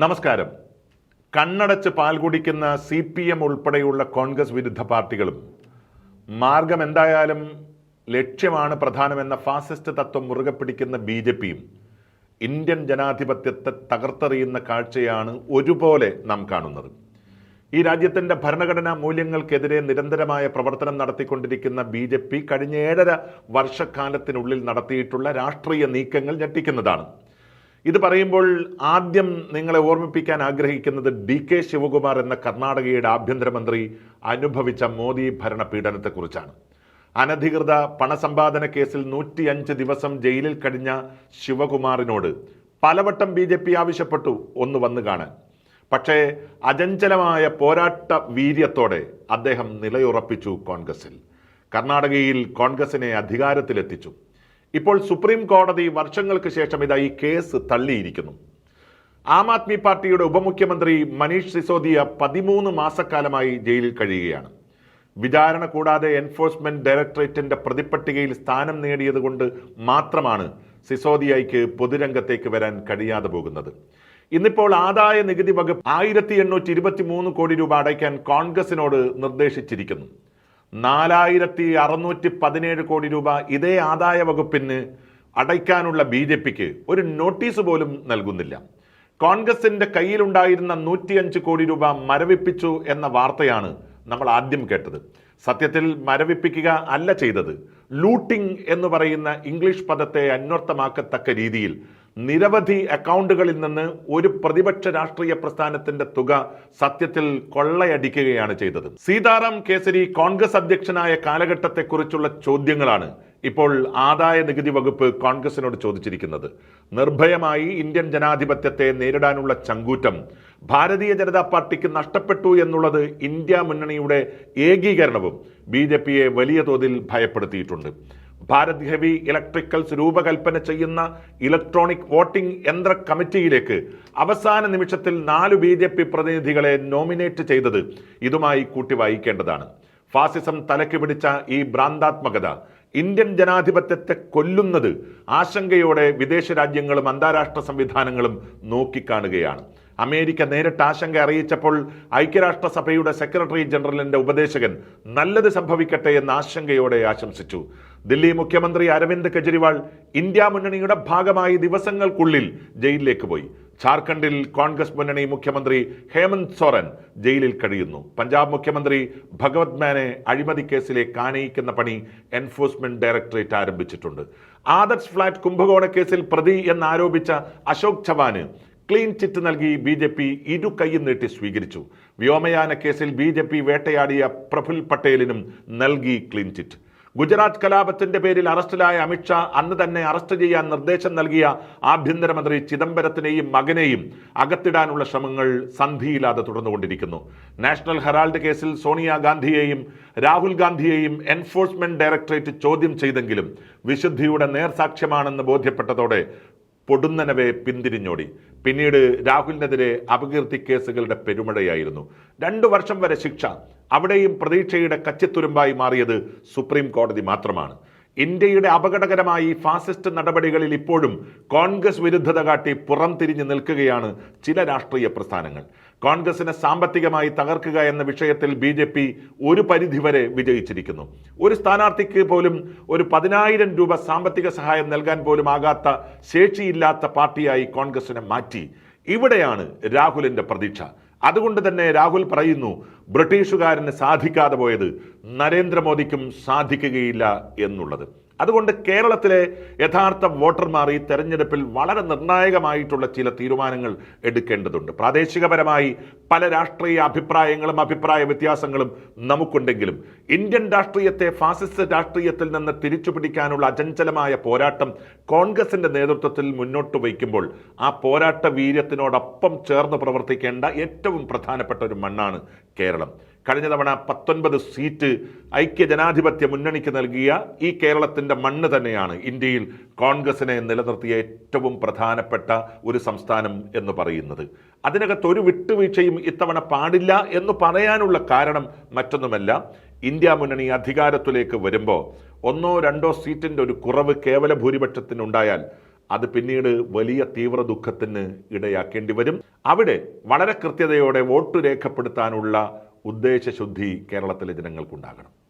നമസ്കാരം. കണ്ണടച്ച് പാൽ കുടിക്കുന്ന സി പി എം ഉൾപ്പെടെയുള്ള കോൺഗ്രസ് വിരുദ്ധ പാർട്ടികളും മാർഗം എന്തായാലും ലക്ഷ്യമാണ് പ്രധാനമെന്ന ഫാസിസ്റ്റ് തത്വം മുറുകെ പിടിക്കുന്ന ബി ജെ പിയും ഇന്ത്യൻ ജനാധിപത്യത്തെ തകർത്തെറിയുന്ന കാഴ്ചയാണ് ഒരുപോലെ നാം കാണുന്നത്. ഈ രാജ്യത്തിന്റെ ഭരണഘടനാ മൂല്യങ്ങൾക്കെതിരെ നിരന്തരമായ പ്രവർത്തനം നടത്തിക്കൊണ്ടിരിക്കുന്ന ബി ജെ പി കഴിഞ്ഞ ഏഴര വർഷക്കാലത്തിനുള്ളിൽ നടത്തിയിട്ടുള്ള രാഷ്ട്രീയ നീക്കങ്ങൾ ഞെട്ടിക്കുന്നതാണ്. ഇത് പറയുമ്പോൾ ആദ്യം നിങ്ങളെ ഓർമ്മിപ്പിക്കാൻ ആഗ്രഹിക്കുന്നത് ഡി കെ ശിവകുമാർ എന്ന കർണാടകയുടെ ആഭ്യന്തരമന്ത്രി അനുഭവിച്ച മോദി ഭരണ പീഡനത്തെക്കുറിച്ചാണ് അനധികൃത പണസമ്പാദന കേസിൽ നൂറ്റിയഞ്ച് ദിവസം ജയിലിൽ കഴിഞ്ഞ ശിവകുമാറിനോട് പലവട്ടം ബി ജെ പി ആവശ്യപ്പെട്ടു ഒന്ന് വന്നു കാണാൻ. പക്ഷേ അചഞ്ചലമായ പോരാട്ട വീര്യത്തോടെ അദ്ദേഹം നിലയുറപ്പിച്ചു കോൺഗ്രസിൽ. കർണാടകയിൽ കോൺഗ്രസിനെ അധികാരത്തിലെത്തിച്ചു. ഇപ്പോൾ സുപ്രീം കോടതി വർഷങ്ങൾക്ക് ശേഷം ഇതാ ഈ കേസ് തള്ളിയിരിക്കുന്നു. ആം ആദ്മി പാർട്ടിയുടെ ഉപമുഖ്യമന്ത്രി മനീഷ് സിസോദിയ പതിമൂന്ന് മാസക്കാലമായി ജയിലിൽ കഴിയുകയാണ്. വിചാരണ കൂടാതെ എൻഫോഴ്സ്മെന്റ് ഡയറക്ടറേറ്റിന്റെ പ്രതിപ്പട്ടികയിൽ സ്ഥാനം നേടിയതുകൊണ്ട് മാത്രമാണ് സിസോദിയയ്ക്ക് പൊതുരംഗത്തേക്ക് വരാൻ കഴിയാതെ പോകുന്നത്. ഇന്നിപ്പോൾ ആദായ നികുതി വകുപ്പ് ആയിരത്തി എണ്ണൂറ്റി ഇരുപത്തി മൂന്ന് കോടി രൂപ അടയ്ക്കാൻ കോൺഗ്രസിനോട് നിർദ്ദേശിച്ചിരിക്കുന്നു. നാലായിരത്തി അറുന്നൂറ്റി പതിനേഴ് കോടി രൂപ ഇതേ ആദായ വകുപ്പിന് അടയ്ക്കാനുള്ള ബി ജെ പിക്ക് ഒരു നോട്ടീസ് പോലും നൽകുന്നില്ല. കോൺഗ്രസിന്റെ കയ്യിലുണ്ടായിരുന്ന നൂറ്റിയഞ്ച് കോടി രൂപ മരവിപ്പിച്ചു എന്ന വാർത്തയാണ് നമ്മൾ ആദ്യം കേട്ടത്. സത്യത്തിൽ മരവിപ്പിക്കുക അല്ല ചെയ്തത്. ലൂട്ടിംഗ് എന്ന് പറയുന്ന ഇംഗ്ലീഷ് പദത്തെ അന്വർത്ഥമാക്കത്തക്ക രീതിയിൽ നിരവധി അക്കൗണ്ടുകളിൽ നിന്ന് ഒരു പ്രതിപക്ഷ രാഷ്ട്രീയ പ്രസ്ഥാനത്തിന്റെ തുക സത്യത്തിൽ കൊള്ളയടിക്കുകയാണ് ചെയ്തത്. സീതാറാം കേസരി കോൺഗ്രസ് അധ്യക്ഷനായ കാലഘട്ടത്തെക്കുറിച്ചുള്ള ചോദ്യങ്ങളാണ് ഇപ്പോൾ ആദായ നികുതി വകുപ്പ് കോൺഗ്രസിനോട് ചോദിച്ചിരിക്കുന്നത്. നിർഭയമായി ഇന്ത്യൻ ജനാധിപത്യത്തെ നേരിടാനുള്ള ചങ്കൂറ്റം ഭാരതീയ ജനതാ പാർട്ടിക്ക് നഷ്ടപ്പെട്ടു എന്നുള്ളത് ഇന്ത്യ മുന്നണിയുടെ ഏകീകരണവും ബി വലിയ തോതിൽ ഭയപ്പെടുത്തിയിട്ടുണ്ട്. ഭാരത് ഹെവി ഇലക്ട്രിക്കൽസ് രൂപകൽപ്പന ചെയ്യുന്ന ഇലക്ട്രോണിക് വോട്ടിംഗ് യന്ത്ര കമ്മിറ്റിയിലേക്ക് അവസാന നിമിഷത്തിൽ നാല് ബി ജെ പി പ്രതിനിധികളെ നോമിനേറ്റ് ചെയ്തത് ഇതുമായി കൂട്ടി വായിക്കേണ്ടതാണ് ഫാസിസം തലയ്ക്ക് പിടിച്ച ഈ ഭ്രാന്താത്മകത ഇന്ത്യൻ ജനാധിപത്യത്തെ കൊല്ലുന്നത് ആശങ്കയോടെ വിദേശ രാജ്യങ്ങളും അന്താരാഷ്ട്ര സംവിധാനങ്ങളും നോക്കിക്കാണുകയാണ്. അമേരിക്ക നേരിട്ട് ആശങ്ക അറിയിച്ചപ്പോൾ ഐക്യരാഷ്ട്രസഭയുടെ സെക്രട്ടറി ജനറലിന്റെ ഉപദേശകൻ നല്ലത് സംഭവിക്കട്ടെ എന്ന് ആശങ്കയോടെ ആശംസിച്ചു. ദില്ലി മുഖ്യമന്ത്രി അരവിന്ദ് കെജ്രിവാൾ ഇന്ത്യ മുന്നണിയുടെ ഭാഗമായി ദിവസങ്ങൾക്കുള്ളിൽ ജയിലിലേക്ക് പോയി. ജാർഖണ്ഡിൽ കോൺഗ്രസ് മുന്നണി മുഖ്യമന്ത്രി ഹേമന്ത് സോറൻ ജയിലിൽ കഴിയുന്നു. പഞ്ചാബ് മുഖ്യമന്ത്രി ഭഗവത് മാനെ അഴിമതി കേസിലെ കാനയിക്കുന്ന പണി എൻഫോഴ്സ്മെന്റ് ഡയറക്ടറേറ്റ് ആരംഭിച്ചിട്ടുണ്ട്. ആദർശ് ഫ്ളാറ്റ് കുംഭകോണ കേസിൽ പ്രതി എന്നാരോപിച്ച അശോക് ചവാന് ക്ലീൻ ചിറ്റ് നൽകി ബി ജെ പി ഇരു കൈയും നീട്ടി സ്വീകരിച്ചു. വ്യോമയാന കേസിൽ ബി ജെ പി വേട്ടയാടിയ പ്രഫുൽ പട്ടേലിനും നൽകി ക്ലീൻ ചിറ്റ്. ഗുജറാത്ത് കലാപത്തിന്റെ പേരിൽ അറസ്റ്റിലായ അമിത്ഷാ അന്ന് തന്നെ അറസ്റ്റ് ചെയ്യാൻ നിർദ്ദേശം നൽകിയ ആഭ്യന്തരമന്ത്രി ചിദംബരത്തിനെയും മകനെയും അകത്തിടാനുള്ള ശ്രമങ്ങൾ സന്ധിയില്ലാതെ തുടർന്നുകൊണ്ടിരിക്കുന്നു. നാഷണൽ ഹെറാൾഡ് കേസിൽ സോണിയാഗാന്ധിയെയും രാഹുൽ ഗാന്ധിയെയും എൻഫോഴ്സ്മെന്റ് ഡയറക്ടറേറ്റ് ചോദ്യം ചെയ്തെങ്കിലും വിശുദ്ധിയുടെ നേർസാക്ഷ്യമാണെന്ന് ബോധ്യപ്പെട്ടതോടെ പൊടുന്നനവെ പിന്തിരിഞ്ഞോടി. പിന്നീട് രാഹുലിനെതിരെ അപകീർത്തി കേസുകളുടെ പെരുമഴയായിരുന്നു. രണ്ടു വർഷം വരെ ശിക്ഷ. അവിടെയും പ്രതീക്ഷയുടെ കച്ചിത്തുരുമ്പായി മാറിയത് സുപ്രീം കോടതി മാത്രമാണ്. ഇന്ത്യയുടെ അപകടകരമായ ഈ ഫാസിസ്റ്റ് നടപടികളിൽ ഇപ്പോഴും കോൺഗ്രസ് വിരുദ്ധത കാട്ടി പുറം തിരിഞ്ഞു നിൽക്കുകയാണ് ചില രാഷ്ട്രീയ പ്രസ്ഥാനങ്ങൾ. കോൺഗ്രസിനെ സാമ്പത്തികമായി തകർക്കുക എന്ന വിഷയത്തിൽ ബി ജെ പി ഒരു പരിധിവരെ വിജയിച്ചിരിക്കുന്നു. ഒരു സ്ഥാനാർത്ഥിക്ക് പോലും ഒരു പതിനായിരം രൂപ സാമ്പത്തിക സഹായം നൽകാൻ പോലും ആകാത്ത ശേഷിയില്ലാത്ത പാർട്ടിയായി കോൺഗ്രസിനെ മാറ്റി. ഇവിടെയാണ് രാഹുലിന്റെ പ്രതീക്ഷ. അതുകൊണ്ട് തന്നെ രാഹുൽ പറയുന്നു ബ്രിട്ടീഷുകാരന് സാധിക്കാതെ പോയത് നരേന്ദ്രമോദിക്കും സാധിക്കുകയില്ല എന്നുള്ളത്. അതുകൊണ്ട് കേരളത്തിലെ യഥാർത്ഥ വോട്ടർമാർ ഈ തെരഞ്ഞെടുപ്പിൽ വളരെ നിർണായകമായിട്ടുള്ള ചില തീരുമാനങ്ങൾ എടുക്കേണ്ടതുണ്ട്. പ്രാദേശികപരമായി പല രാഷ്ട്രീയ അഭിപ്രായങ്ങളും അഭിപ്രായ വ്യത്യാസങ്ങളും നമുക്കുണ്ടെങ്കിലും ഇന്ത്യൻ രാഷ്ട്രീയത്തെ ഫാസിസ്റ്റ് രാഷ്ട്രീയത്തിൽ നിന്ന് തിരിച്ചു പിടിക്കാനുള്ള അചഞ്ചലമായ പോരാട്ടം കോൺഗ്രസിന്റെ നേതൃത്വത്തിൽ മുന്നോട്ട് വയ്ക്കുമ്പോൾ ആ പോരാട്ട വീര്യത്തിനോടൊപ്പം ചേർന്ന് പ്രവർത്തിക്കേണ്ട ഏറ്റവും പ്രധാനപ്പെട്ട ഒരു മണ്ണാണ് കേരളം. കഴിഞ്ഞ തവണ പത്തൊൻപത് സീറ്റ് ഐക്യ ജനാധിപത്യ മുന്നണിക്ക് നൽകിയ ഈ കേരളത്തിന്റെ മണ്ണ് തന്നെയാണ് ഇന്ത്യയിൽ കോൺഗ്രസിനെ നിലനിർത്തിയ ഏറ്റവും പ്രധാനപ്പെട്ട ഒരു സംസ്ഥാനം എന്ന് പറയുന്നത്. അതിനകത്ത് ഒരു വിട്ടുവീഴ്ചയും ഇത്തവണ പാടില്ല എന്ന് പറയാനുള്ള കാരണം മറ്റൊന്നുമല്ല. ഇന്ത്യ മുന്നണി അധികാരത്തിലേക്ക് വരുമ്പോൾ ഒന്നോ രണ്ടോ സീറ്റിന്റെ ഒരു കുറവ് കേവല ഭൂരിപക്ഷത്തിനുണ്ടായാൽ അത് പിന്നീട് വലിയ തീവ്ര ദുഃഖത്തിന് ഇടയാക്കേണ്ടി വരും. അവിടെ വളരെ കൃത്യതയോടെ വോട്ട് രേഖപ്പെടുത്താനുള്ള ഉദ്ദേശശുദ്ധി കേരളത്തിലെ ജനങ്ങൾക്കുണ്ടാകണം.